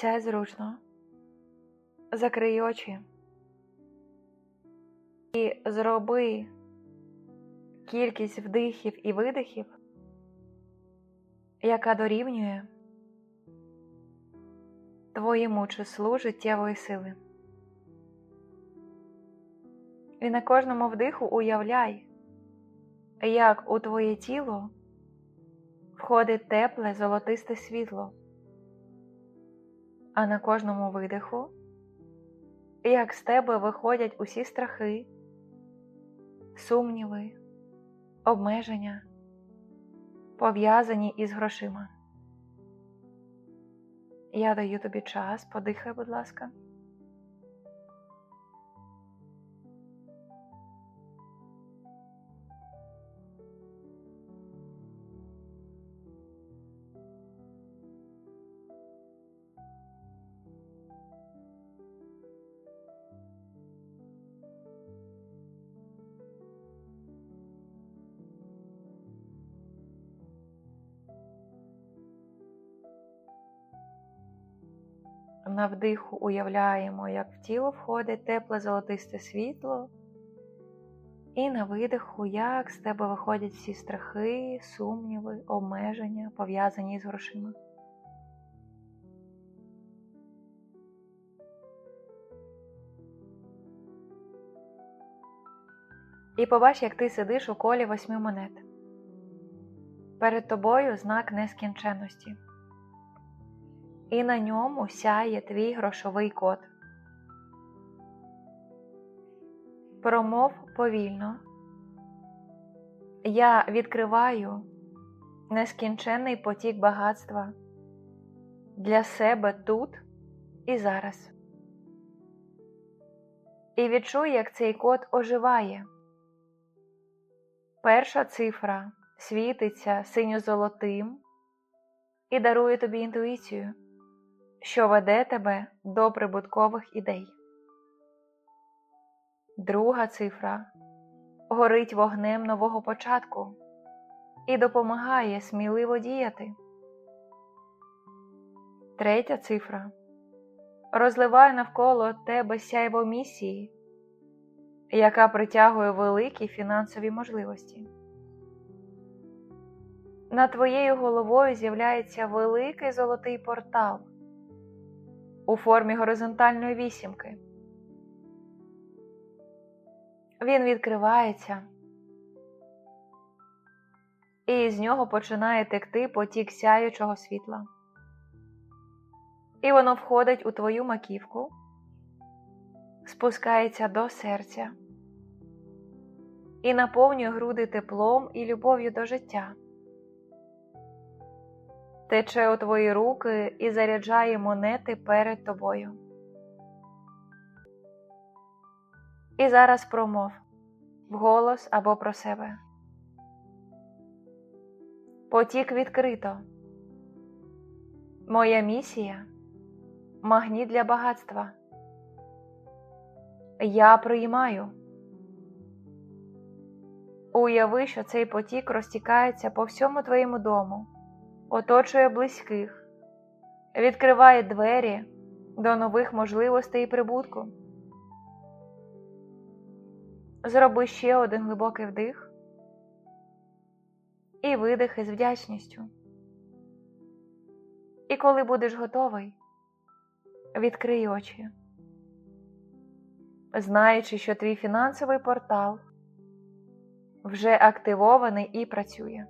Сядь зручно, закрий очі. І зроби кількість вдихів і видихів, яка дорівнює твоєму числу життєвої сили. І на кожному вдиху уявляй, як у твоє тіло входить тепле золотисте світло, а на кожному видиху, як з тебе виходять усі страхи, сумніви, обмеження, пов'язані із грошима. Я даю тобі час, подихай, будь ласка. На вдиху уявляємо, як в тіло входить тепле золотисте світло, і на видиху, як з тебе виходять всі страхи, сумніви, обмеження, пов'язані з грошима. І побач, як ти сидиш у колі восьми монет. Перед тобою знак нескінченності і на ньому сяє твій грошовий код. Промов повільно. Я відкриваю нескінченний потік багатства для себе тут і зараз. І відчуй, як цей код оживає. Перша цифра світиться синьо-золотим і дарує тобі інтуїцію що веде тебе до прибуткових ідей. Друга цифра горить вогнем нового початку і допомагає сміливо діяти. Третя цифра розливає навколо тебе сяйво місії, яка притягує великі фінансові можливості. Над твоєю головою з'являється великий золотий портал у формі горизонтальної вісімки. Він відкривається, і з нього починає текти потік сяючого світла. І воно входить у твою маківку, спускається до серця і наповнює груди теплом і любов'ю до життя тече у твої руки і заряджає монети перед тобою. І зараз промов вголос або про себе. Потік відкрито. Моя місія магніт для багатства. Я приймаю. Уяви, що цей потік розтікається по всьому твоєму дому оточує близьких, відкриває двері до нових можливостей і прибутку. Зроби ще один глибокий вдих і видих із вдячністю. І коли будеш готовий, відкрий очі, знаючи, що твій фінансовий портал вже активований і працює.